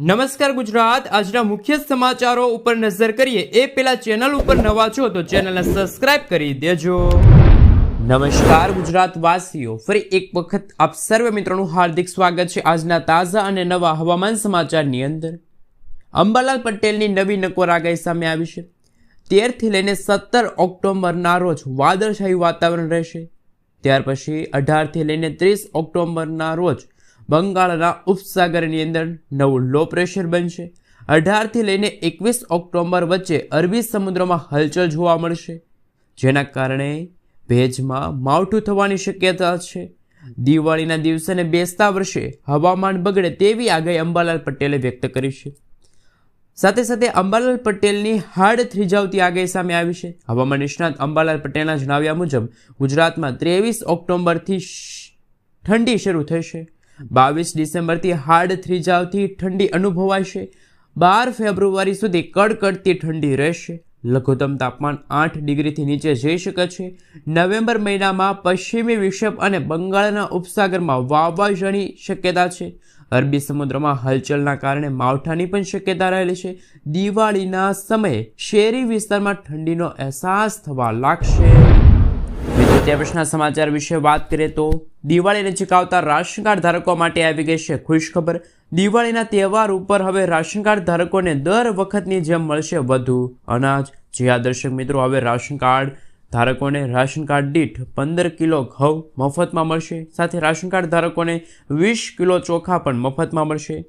નમસ્કાર ગુજરાત. આજના મુખ્ય સમાચારો ઉપર નજર કરીએ. એ પેલા ચેનલ ઉપર નવા છો તો ચેનલને સબસ્ક્રાઇબ કરી દેજો. નમસ્કાર ગુજરાત વાસીઓ ફરી એક વખત આપ સર્વે મિત્રોનું હાર્દિક સ્વાગત છે આજના તાજા અને નવા હવામાન સમાચારની અંદર. અંબાલાલ પટેલની નવી નકોર આગાહી સામે આવી છે. તેરથી લઈને સત્તર ઓક્ટોબરના રોજ વાદળછાયું વાતાવરણ રહેશે. ત્યાર પછી અઢારથી લઈને ત્રીસ ઓક્ટોબરના રોજ બંગાળના ઉપસાગરની અંદર નવું લો પ્રેશર બનશે. અઢારથી લઈને એકવીસ ઓક્ટોબર વચ્ચે અરબી સમુદ્રમાં હલચલ જોવા મળશે, જેના કારણે ભેજમાં માવઠું થવાની શક્યતા છે. દિવાળીના દિવસે બેસતા વર્ષે હવામાન બગડે તેવી આગાહી અંબાલાલ પટેલે વ્યક્ત કરી છે. સાથે સાથે અંબાલાલ પટેલની હાડ થ્રીજાવતી આગાહી સામે આવી છે. હવામાન નિષ્ણાત અંબાલાલ પટેલના જણાવ્યા મુજબ ગુજરાતમાં ત્રેવીસ ઓક્ટોબરથી ઠંડી શરૂ થશે. બાવીસ ડિસેમ્બરથી હાડ થ્રીજાવથી ઠંડી અનુભવાશે. બાર ફેબ્રુઆરી સુધી કડકડતી ઠંડી રહેશે. લઘુત્તમ તાપમાન આઠ ડિગ્રીથી નીચે જઈ શકે છે. નવેમ્બર મહિનામાં પશ્ચિમી વિક્ષેપ અને બંગાળના ઉપસાગરમાં વાવાઝોડાની શક્યતા છે. અરબી સમુદ્રમાં હલચલના કારણે માવઠાની પણ શક્યતા રહેલી છે. દિવાળીના સમયે શહેરી વિસ્તારમાં ઠંડીનો અહેસાસ થવા લાગશે. ત્યાં પછીના સમાચાર વિશે વાત કરીએ તો દિવાળીને ચકાવતા રાશન કાર્ડ ધારકો માટે આવી ગઈ છે ખુશ ખબર દિવાળીના તહેવાર ઉપર હવે રાશન કાર્ડ ધારકોને દર વખતની જેમ મળશે વધુ અનાજ. જે આ દર્શક મિત્રો, હવે રાશન કાર્ડ ધારકોને રાશન કાર્ડ દીઠ પંદર કિલો ઘઉં મફતમાં મળશે. સાથે રાશન કાર્ડ ધારકોને વીસ કિલો ચોખા પણ મફતમાં મળશે.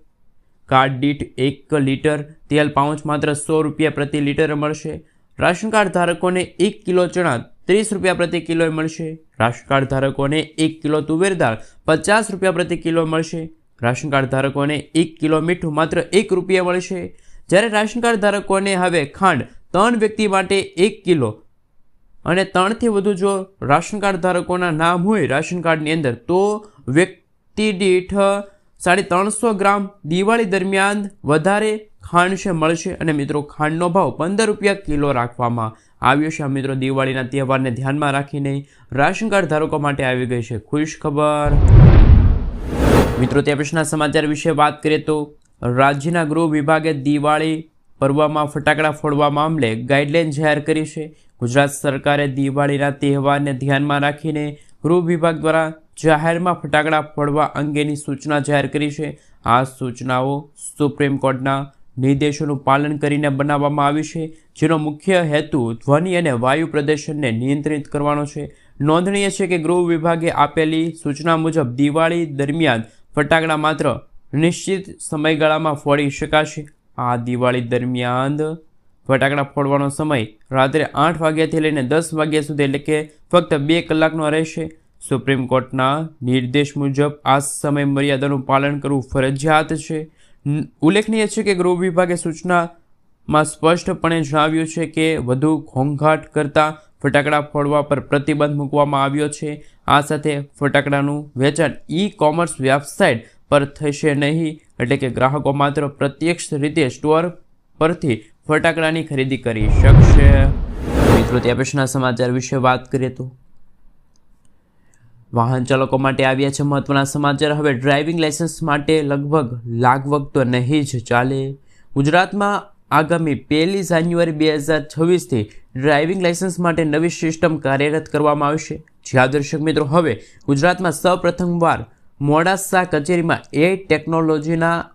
કાર્ડ દીઠ એક લીટર તેલ પાઉચ માત્ર સો રૂપિયા પ્રતિ લીટર મળશે. રાશન કાર્ડ ધારકોને એક કિલો ચણા ત્રીસ રૂપિયા પ્રતિ કિલોએ મળશે. રાશન કાર્ડ ધારકોને એક કિલો તુવેર દાળ પચાસ રૂપિયા પ્રતિ કિલો મળશે. રાશન કાર્ડ ધારકોને એક કિલો મીઠું માત્ર એક રૂપિયા મળશે. જ્યારે રાશન કાર્ડ ધારકોને હવે ખાંડ ત્રણ વ્યક્તિ માટે એક કિલો. અને ત્રણથી વધુ જો રાશન કાર્ડ ધારકોના નામ હોય રાશન કાર્ડની અંદર, તો વ્યક્તિ દીઠ સાડી ત્રણસો ગ્રામ દિવાળી દરમિયાન વધારે ખાંડ છે, મળશે. અને મિત્રો, ખાંડનો ભાવ પંદર રૂપિયા કિલો રાખવામાં આવ્યો છે આ મિત્રો દિવાળીના તહેવારને ધ્યાનમાં રાખીને. રાશન કાર્ડ ધારકો માટે આવી ગઈ છે ખુશ ખબર. મિત્રો, તે પછીના સમાચાર વિશે વાત કરીએ તો રાજ્યના ગૃહ વિભાગે દિવાળી પર્વમાં ફટાકડા ફોડવા મામલે ગાઈડલાઇન જાહેર કરી છે. ગુજરાત સરકારે દિવાળીના તહેવારને ધ્યાનમાં રાખીને ગૃહ વિભાગ દ્વારા જાહેરમાં ફટાકડા ફોડવા અંગેની સૂચના જાહેર કરી છે. આ સૂચનાઓ સુપ્રીમ કોર્ટના નિર્દેશોનું પાલન કરીને બનાવવામાં આવી છે, જેનો મુખ્ય હેતુ ધ્વનિ અને વાયુ પ્રદૂષણને નિયંત્રિત કરવાનો છે. નોંધનીય છે કે ગૃહ વિભાગે આપેલી સૂચના મુજબ દિવાળી દરમિયાન ફટાકડા માત્ર નિશ્ચિત સમયગાળામાં ફોડી શકાશે. આ દિવાળી દરમિયાન ફટાકડા ફોડવાનો સમય રાત્રે આઠ વાગ્યાથી લઈને દસ વાગ્યા સુધી એટલે કે ફક્ત બે કલાકનો રહેશે. સુપ્રીમ કોર્ટના નિર્દેશ મુજબ આ સમય મર્યાદાનું પાલન કરવું ફરજિયાત છે. ઉલ્લેખનીય છે કે ગૃહ વિભાગે સૂચનામાં સ્પષ્ટપણે જણાવ્યું છે કે વધુ ઘોંઘાટ કરતા ફટાકડા ફોડવા પર પ્રતિબંધ મૂકવામાં આવ્યો છે. આ સાથે ફટાકડાનું વેચાણ ઈ કોમર્સ વેબસાઇટ પર થશે નહીં, એટલે કે ગ્રાહકો માત્ર પ્રત્યક્ષ રીતે સ્ટોર પરથી ફટાકડાની ખરીદી કરી શકશે. મિત્રો ત્યાં પછીના સમાચાર વિશે વાત કરીએ તો વાહન ચાલકો માટે આવ્યા છે મહત્વના સમાચાર. હવે ડ્રાઇવિંગ લાયસન્સ માટે લગભગ લાગવગ તો નહીં જ ચાલે. ગુજરાતમાં આગામી પહેલી જાન્યુઆરી બે હજાર છવ્વીસથી ડ્રાઇવિંગ લાયસન્સ માટે નવી સિસ્ટમ કાર્યરત કરવામાં આવશે. જ્યાં દર્શક મિત્રો, હવે ગુજરાતમાં સૌપ્રથમવાર મોડાસા કચેરીમાં એ ટેકનોલોજીના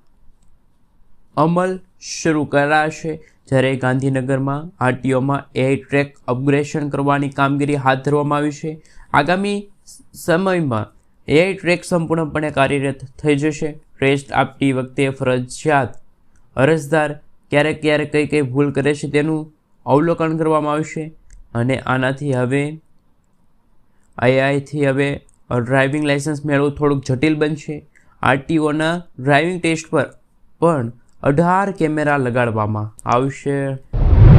અમલ શરૂ કરાશે. જ્યારે ગાંધીનગરમાં આરટીઓમાં એ ટ્રેક અપગ્રેશન કરવાની કામગીરી હાથ ધરવામાં આવી છે. આગામી સમયમાં એઆઈ ટ્રેક સંપૂર્ણપણે કાર્યરત થઈ જશે. ટેસ્ટ આપતી વખતે ફરજિયાત અરજદાર ક્યારેક ક્યારેક કઈ કઈ ભૂલ કરે છે તેનું અવલોકન કરવામાં આવશે અને આનાથી હવે આઈઆઈથી હવે ડ્રાઇવિંગ લાઇસન્સ મેળવવું થોડુંક જટિલ બનશે. આરટીઓના ડ્રાઇવિંગ ટેસ્ટ પર પણ અઢાર કેમેરા લગાડવામાં આવશે.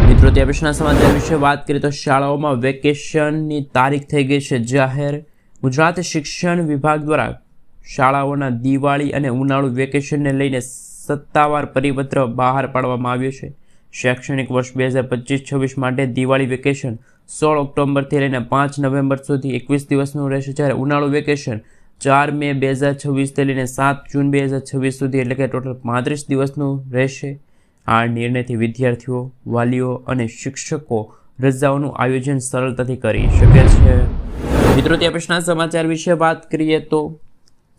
મિત્રો, તે સમાચાર વિશે વાત કરીએ તો શાળાઓમાં વેકેશનની તારીખ થઈ ગઈ છે જાહેર. ગુજરાત શિક્ષણ વિભાગ દ્વારા શાળાઓના દિવાળી અને ઉનાળુ વેકેશનને લઈને સત્તાવાર પરિપત્ર બહાર પાડવામાં આવ્યો છે. શૈક્ષણિક વર્ષ બે હજાર પચીસ છવ્વીસ માટે દિવાળી વેકેશન સોળ ઓક્ટોબરથી લઈને પાંચ નવેમ્બર સુધી એકવીસ દિવસનું રહેશે જ્યારે ઉનાળુ વેકેશન ચાર મે બે હજાર છવ્વીસથી લઈને સાત જૂન બે હજાર છવ્વીસ સુધી એટલે કે ટોટલ પાંત્રીસ દિવસનું રહેશે. આ નિર્ણયથી વિદ્યાર્થીઓ, વાલીઓ અને શિક્ષકો રજાઓનું આયોજન સરળતાથી કરી શકે છે. મિત્રો ત્યાં પછીના સમાચાર વિશે વાત કરીએ તો,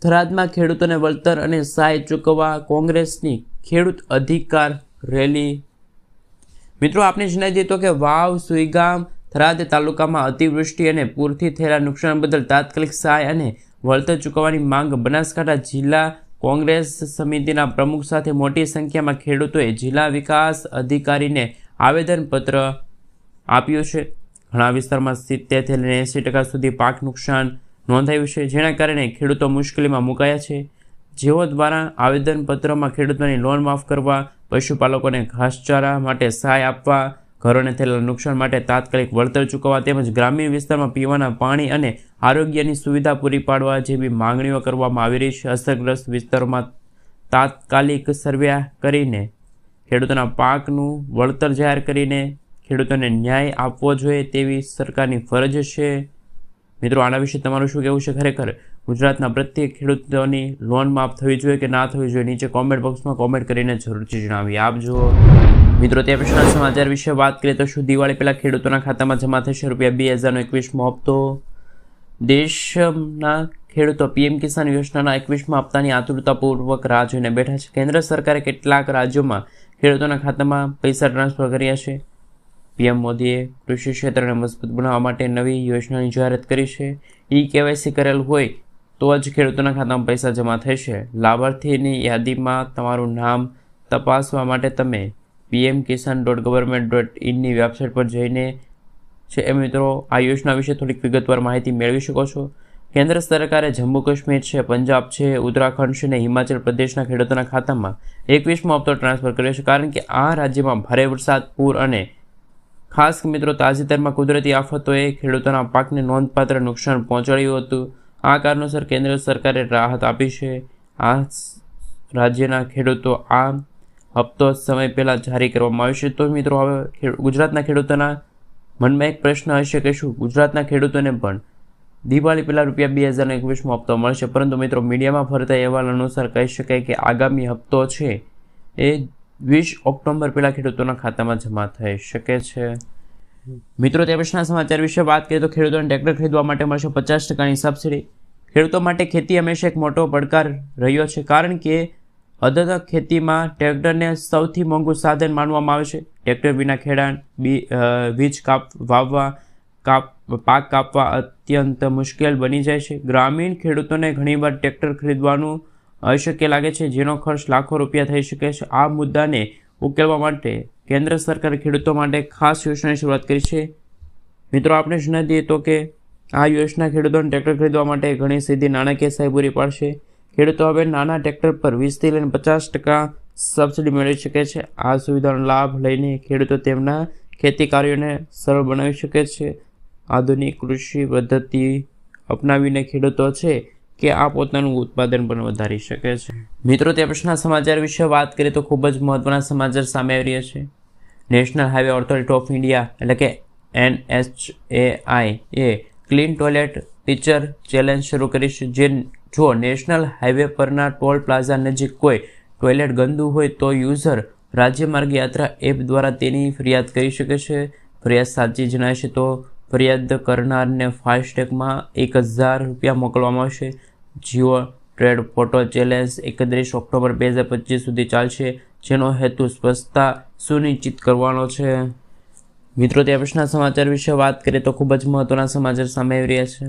થરાદમાં ખેડૂતોને વળતર અને સહાય ચૂકવવા કોંગ્રેસની ખેડૂત અધિકાર રેલી. મિત્રો આપણે જણાવી દઈએ તો કે વાવ, સુઈગામ, થરાદ તાલુકામાં અતિવૃષ્ટિ અને પૂરથી થયેલા નુકસાન બદલ તાત્કાલિક સહાય અને વળતર ચૂકવવાની માંગ બનાસકાંઠા જિલ્લા કોંગ્રેસ સમિતિના પ્રમુખ સાથે મોટી સંખ્યામાં ખેડૂતોએ જિલ્લા વિકાસ અધિકારીને આવેદનપત્ર આપ્યું છે. ઘણા વિસ્તારમાં સિત્તેરથી લઈને એંસી ટકા સુધી પાક નુકસાન નોંધાયું છે, જેના કારણે ખેડૂતો મુશ્કેલીમાં મુકાયા છે. જેઓ દ્વારા આવેદનપત્રમાં ખેડૂતોની લોન માફ કરવા, પશુપાલકોને ઘાસચારા માટે સહાય આપવા, ઘરોને થયેલા નુકસાન માટે તાત્કાલિક વળતર ચૂકવવા તેમજ ગ્રામ્ય વિસ્તારમાં પીવાના પાણી અને આરોગ્યની સુવિધા પૂરી પાડવા જેવી માંગણીઓ કરવામાં આવી રહી છે. અસરગ્રસ્ત વિસ્તારોમાં તાત્કાલિક સર્વે કરીને ખેડૂતોના પાકનું વળતર જાહેર કરીને ખેડૂતોને ન્યાય આપવો જોઈએ તેવી સરકારની ફરજ છે. મિત્રો, આના વિશે તમારું શું કહેવું છે ખરેખર? ગુજરાતના પ્રત્યેક ખેડૂતોની લોન માફ થવી જોઈએ કે ના થવી જોઈએ? નીચે કોમેન્ટ બોક્સમાં કોમેન્ટ કરીને જરૂરથી જણાવી. આપજો મિત્રો, તે પછીના સમાચાર વિશે વાત કરીએ તો શું દિવાળી પહેલાં ખેડૂતોના ખાતામાં જમા થશે રૂપિયા બે હજારનો એકવીસમો હપ્તો? દેશના ખેડૂતો પીએમ કિસાન યોજનાના એકવીસમાં હપ્તાની આતુરતાપૂર્વક રાહ જોઈને બેઠા છે. કેન્દ્ર સરકારે કેટલાક રાજ્યોમાં ખેડૂતોના ખાતામાં પૈસા ટ્રાન્સફર કર્યા છે? પીએમ મોદીએ કૃષિ ક્ષેત્રને મજબૂત બનાવવા માટે નવી યોજનાની જાહેરાત કરી છે. ઈ કેવાયસી કરેલ હોય તો જ ખેડૂતોના ખાતામાં પૈસા જમા થશે. લાભાર્થીની યાદીમાં તમારું નામ તપાસવા માટે તમે PM Kisan dot government dot ઇનની website પર જઈને છે એ મિત્રો આ યોજના વિશે થોડીક વિગતવાર માહિતી મેળવી શકો છો. કેન્દ્ર સરકારે જમ્મુ કાશ્મીર છે, પંજાબ છે, ઉત્તરાખંડ છે અને હિમાચલ પ્રદેશના ખેડૂતોના ખાતામાં એકવીસમો હપ્તો ટ્રાન્સફર કર્યો છે. કારણ કે આ રાજ્યમાં ભારે વરસાદ, પૂર અને ખાસ મિત્રો તાજેતરમાં કુદરતી આફતોએ ખેડૂતોના પાકને નોંધપાત્ર નુકસાન પહોંચાડ્યું હતું. આ કારણોસર કેન્દ્ર સરકારે રાહત આપી છે. આ રાજ્યના ખેડૂતો આ હપ્તો સમય પહેલાં જારી કરવામાં આવ્યો છે. તો મિત્રો હવે ગુજરાતના ખેડૂતોના મનમાં એક પ્રશ્ન હશે કે શું? ગુજરાતના ખેડૂતોને પણ દિવાળી પહેલાં રૂપિયા બે હજાર એકવીસમાં હપ્તો મળશે. પરંતુ મિત્રો મીડિયામાં ફરતા અહેવાલ અનુસાર કહી શકાય કે આગામી હપ્તો છે એ વીસ ઓક્ટોબર પહેલાં ખેડૂતોના ખાતામાં જમા થઈ શકે છે. મિત્રો, તે પછીના સમાચાર વિશે વાત કરીએ તો ખેડૂતોને ટ્રેક્ટર ખરીદવા માટે મળશે પચાસ ટકાની સબસિડી. ખેડૂતો માટે ખેતી હંમેશા એક મોટો પડકાર રહ્યો છે, કારણ કે અદત ખેતીમાં ટ્રેક્ટરને સૌથી મોંઘું સાધન માનવામાં આવે છે. ટ્રેક્ટર વિના ખેડાણ વીજ કાપ, વાવવા, કાપ, પાક કાપવા અત્યંત મુશ્કેલ બની જાય છે. ગ્રામીણ ખેડૂતોને ઘણીવાર ટ્રેક્ટર ખરીદવાનું અશક્ય લાગે છે જેનો ખર્ચ લાખો રૂપિયા થઈ શકે છે. આ મુદ્દાને ઉકેલવા માટે કેન્દ્ર સરકારે ખેડૂતો માટે ખાસ યોજનાની શરૂઆત કરી છે. મિત્રો આપણે જણાવી દઈએ તો કે આ યોજના ખેડૂતોને ટ્રેક્ટર ખરીદવા માટે ઘણી સીધી નાણાકીય સહાય પૂરી પાડશે. ખેડૂતો હવે નાના ટ્રેક્ટર પર વીસથી લઈને પચાસ ટકા સબસિડી મેળવી શકે છે. આ સુવિધાનો લાભ લઈને ખેડૂતો તેમના ખેતી કાર્યોને સરળ બનાવી શકે છે. આધુનિક કૃષિ પદ્ધતિ અપનાવીને ખેડૂતો છે કે આ પોતાનું ઉત્પાદન પણ વધારી શકે છે. મિત્રો, તે પ્રશ્નના સમાચાર વિશે વાત કરીએ તો ખૂબ જ મહત્ત્વના સમાચાર સામે આવી રહ્યા છે. National highway authority of India એટલે કે એનએચએઆઈ એ ક્લીન ટોયલેટ ટીચર ચેલેન્જ શરૂ કરી છે. જે જો નેશનલ હાઈવે પરના ટોલ પ્લાઝા નજીક કોઈ ટોયલેટ ગંદુ હોય તો યુઝર રાજ્યમાર્ગ યાત્રા એપ દ્વારા તેની ફરિયાદ કરી શકે છે. ફરિયાદ સાચી જણાય છે તો ફરિયાદ કરનારને ફાસ્ટેગમાં એક હજાર રૂપિયા મોકલવામાં આવશે. જીઓ ટ્રેડ ફોટો ચેલેન્જ એકત્રીસ ઓક્ટોબર બે હજાર પચીસ સુધી ચાલશે, જેનો હેતુ સ્વચ્છતા સુનિશ્ચિત કરવાનો છે. મિત્રો, તે પછીના સમાચાર વિશે વાત કરીએ તો ખૂબ જ મહત્વના સમાચાર સામે આવી રહ્યા છે.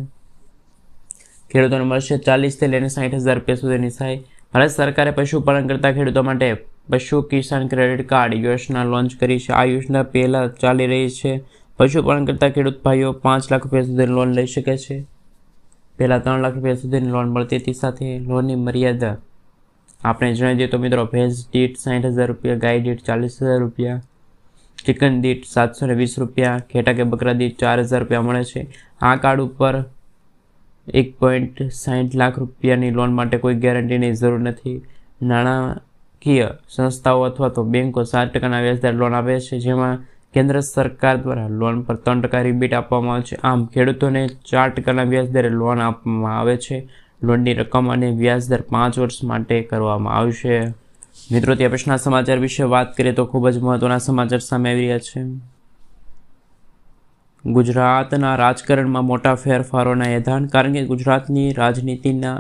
ખેડૂતોને મળશે ચાલીસથી લઈને સાઠ હજાર રૂપિયા સુધીની સહાય ભારત સરકારે પશુપાલન કરતા ખેડૂતો માટે Pashu Kisan credit card Yojana launch કરી છે. આ યોજના પહેલાં ચાલી રહી છે. પશુપાલન કરતા ખેડૂત ભાઈઓ પાંચ લાખ રૂપિયા સુધી લોન લઈ શકે છે. પહેલાં ત્રણ લાખ રૂપિયા સુધીની લોન મળતી હતી. સાથે લોનની મર્યાદા આપણે જણાવી દઈએ તો મિત્રો ભેંસ દીઠ સાઠ હજાર રૂપિયા, ગાય દીઠ ચાલીસ હજાર રૂપિયા, ચિકન દીઠ સાતસો ને વીસ રૂપિયા, ઘેટા કે બકરા દીઠ ચાર હજાર રૂપિયા મળે છે. આ કાર્ડ ઉપર એક પોઈન્ટ સાઠ લાખ રૂપિયાની લોન માટે કોઈ ગેરંટીની જરૂર નથી. નાણાકીય સંસ્થાઓ અથવા તો બેંકો સાત ટકાના વ્યાજદર લોન આપે છે, જેમાં કેન્દ્ર સરકાર દ્વારા લોન પર ત્રણ ટકા રિબીટ આપવામાં આવે છે. આમ ખેડૂતોને ચાર ટકાના વ્યાજદરે લોન આપવામાં આવે છે. લોનની રકમ અને વ્યાજ દર પાંચ વર્ષ માટે કરવામાં આવશે. મિત્રો, તે પ્રશ્નના સમાચાર વિશે વાત કરીએ તો ખૂબ જ મહત્વના સમાચાર સામે આવી રહ્યા છે. ગુજરાતના રાજકારણમાં મોટા ફેરફારોના એધાન કારણ કે ગુજરાતની રાજનીતિના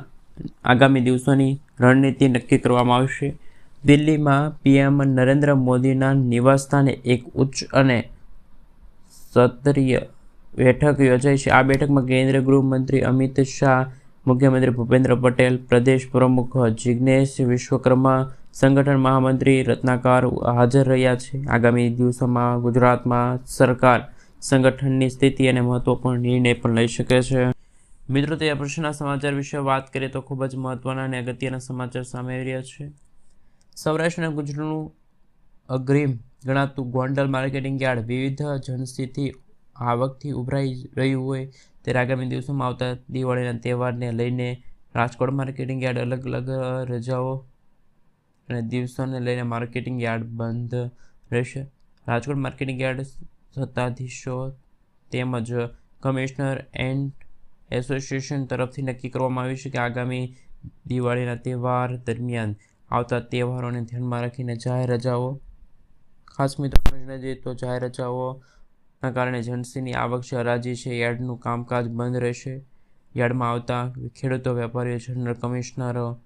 આગામી દિવસોની રણનીતિ નક્કી કરવામાં આવશે. દિલ્હીમાં પીએમ નરેન્દ્ર મોદીના નિવાસસ્થાને એક ઉચ્ચ અને સત્રીય બેઠક યોજાઈ છે. આ બેઠકમાં કેન્દ્રીય ગૃહમંત્રી અમિત શાહ, મુખ્યમંત્રી ભૂપેન્દ્ર પટેલ, પ્રદેશ પ્રમુખ જિગ્નેશ વિશ્વકર્મા, સંગઠન મહામંત્રી રત્નાકર હાજર રહ્યા છે. આગામી દિવસોમાં ગુજરાતમાં સરકાર સંગઠનની સ્થિતિ અને મહત્વપૂર્ણ નિર્ણય પણ લઈ શકે છે. મિત્રો, તે પ્રશ્નના સમાચાર વિશે વાત કરીએ તો ખૂબ જ મહત્વના અને અગત્યના સમાચાર સામે રહ્યા છે. સૌરાષ્ટ્રના ગુજરાતનું અગ્રીમ ગણાતું ગોંડલ માર્કેટિંગ યાર્ડ વિવિધ જનસ્થિતિ આવકથી ઉભરાઈ રહ્યું હોય ત્યારે આગામી દિવસોમાં આવતા દિવાળીના તહેવારને લઈને રાજકોટ માર્કેટિંગ યાર્ડ અલગ અલગ રજાઓ અને દિવસોને લઈને માર્કેટિંગ યાર્ડ બંધ રહેશે. રાજકોટ માર્કેટિંગ યાર્ડ સત્તાધીશો તેમજ કમિશનર એન્ડ એસોસિએશન તરફથી નક્કી કરવામાં આવ્યું છે કે આગામી દિવાળીના તહેવાર દરમિયાન આવતા તહેવારોને ધ્યાનમાં રાખીને જાહેર રજાઓ. ખાસ મિત્રો સમજને તો જાહેર રજાઓના કારણે જનસીની આવક છે, હરાજી છે, યાર્ડનું કામકાજ બંધ રહેશે. યાર્ડમાં આવતા ખેડૂતો, વેપારીઓ, જનરલ કમિશનરો,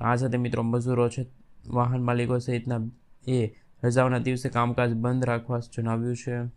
આ સાથે મિત્રો મજૂરો છે, વાહન માલિકો સહિતના એ રજાઓના દિવસે કામકાજ બંધ રાખવા જણાવ્યું છે.